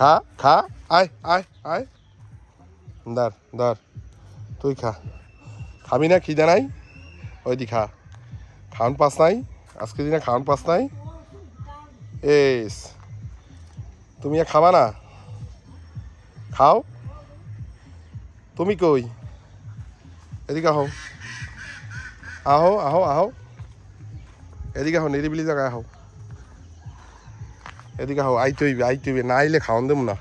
খা খা, আয় আয় আয়। দার দার তুই খা। খাবি না, খিদে নাই? ওই দি খা। খাওয়ান পাস নাই? আজকে দিনে খাওয়ান পাস নাই? এস, তুমি খাবা না? খাও। তুমি কই? এদিকে আহো। আহো আহো আহো। এদিকে আহো, নিরিবিলি জায়গায় আহো। এদিকে আহো আইতে হইবে আইতে হইবে না আইলে খাওয়ান দেবো না।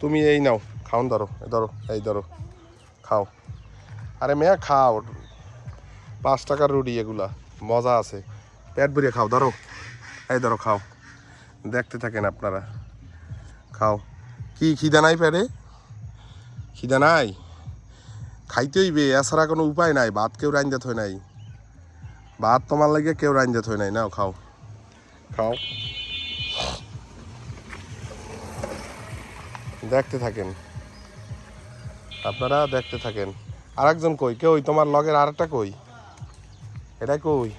তুমি এই নাও, খাওন ধরো ধরো, এই ধরো, খাও। আরে মেয়া, খাও। পাঁচ টাকার রুটি এগুলা, মজা আছে। পেট ভরিয়ে খাও, ধরো। এই ধরো, খাও। দেখতে থাকেন আপনারা। খাও। কি, খিদা নাই পেটে? খিদা নাই? খাইতে হইবে, এছাড়া কোনো উপায় নাই। ভাত কেউ রাইন দেত হয় নাই। ভাত তোমার লাগে কেউ রাইন দেত হয় নাই। নাও, খাও। খাও। দেখতে থাকেন। আপনারা দেখতে থাকেন। আরেকজন কই? কে ওই তোমার লগের আরেকটা কই? এটা কই?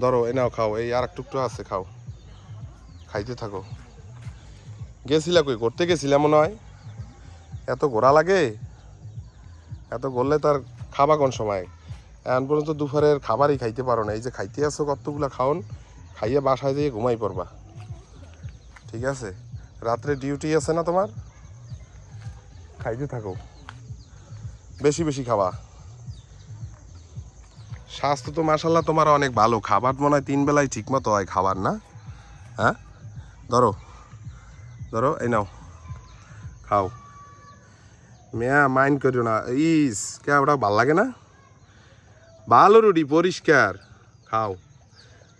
ধরো এ নাও খাও, এই আর টুকটো আছে, খাও। খাইতে থাকো। গেছিলা কই? করতে গেছিলা মনে হয়? এত ঘোরা লাগে? এত গড়লে তার খাবা কোন সময়? এখন পর্যন্ত দুপুরের খাবারই খাইতে পারো না। এই যে খাইতে আসো কতগুলা খাওন, খাইয়ে বাসায় যেয়ে ঘুমাই পড়বা। ঠিক আছে? রাত্রে ডিউটি আছে না তোমার? খাইতে থাকো। বেশি বেশি খাওয়া স্বাস্থ্য তো মাসাল্লাহ তোমার অনেক ভালো। খাবার মনে হয় তিন বেলায় ঠিক মতো হয় খাবার, না? হ্যাঁ? ধরো ধরো, এই নাও। খাও। মেয়া মাইন্ড করিও না। ইস, কে ওটা ভালো লাগে না? ভালো রুটি, পরিষ্কার। খাও।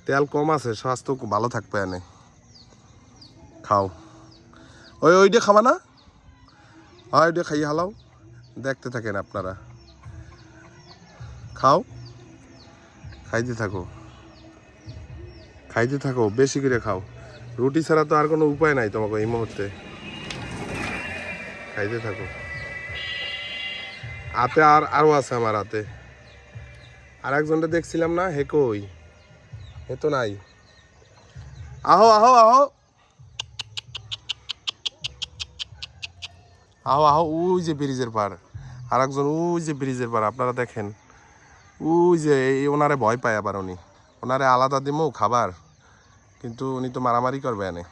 তেল কম আছে, স্বাস্থ্য ভালো থাকবে এনে। খাও। ওই, ওইটা খাবা না? হয়, ওইটা খাইয়ে হালাও। দেখতে থাকেন আপনারা। খাও। খাইতে থাকো। খাইতে থাকো, বেশি করে খাও। রুটি ছাড়া তো আর কোনো উপায় নাই তোমাকে এই মুহূর্তে। খাইতে থাকো। হাতে আর আরও আছে আমার হাতে। আর একজনটা দেখছিলাম না, হে কই? হে তো নাই। আহো আহো আহো। আহো আহো, ওই যে ব্রিজের পার আর একজন ওই যে ব্রিজের পার আপনারা দেখেন। ওই যে এই ওনারে ভয় পায় আবার উনি। ওনারে আলাদা দিমো খাবার, কিন্তু উনি তো মারামারি করবে এনে।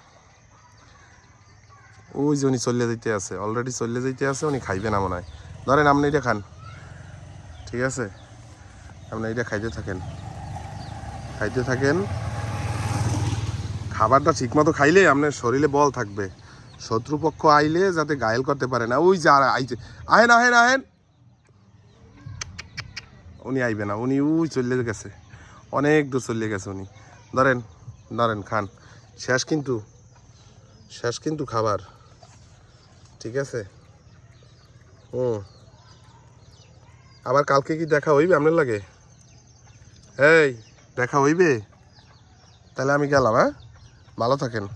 ওই যে উনি চলে যেতে আছে অলরেডি চলে যেতে আছে, উনি খাইবে না মনে হয়। ধরেন আপনি এটা খান, ঠিক আছে? আপনি এটা খাইতে থাকেন। খাইতে থাকেন, খাবারটা ঠিকমতো খাইলে আপনার শরীরে বল থাকবে। শত্রুপক্ষ আইলে যাতে গায়েল করতে পারে না। ওই যে আইছে। আহেন আহেন আহেন। উনি আইবে না। উনি ওই চলে গেছে। অনেক দূর চলে গেছে উনি। ধরেন ধরেন, খান। শেষ কিন্তু শেষ কিন্তু খাবার। ঠিক আছে? হুম। আবার কালকে কি দেখা হইবে আপনার লাগে? এই দেখা হইবে? তাহলে আমি গেলাম হ্যাঁ? ভালো থাকেন।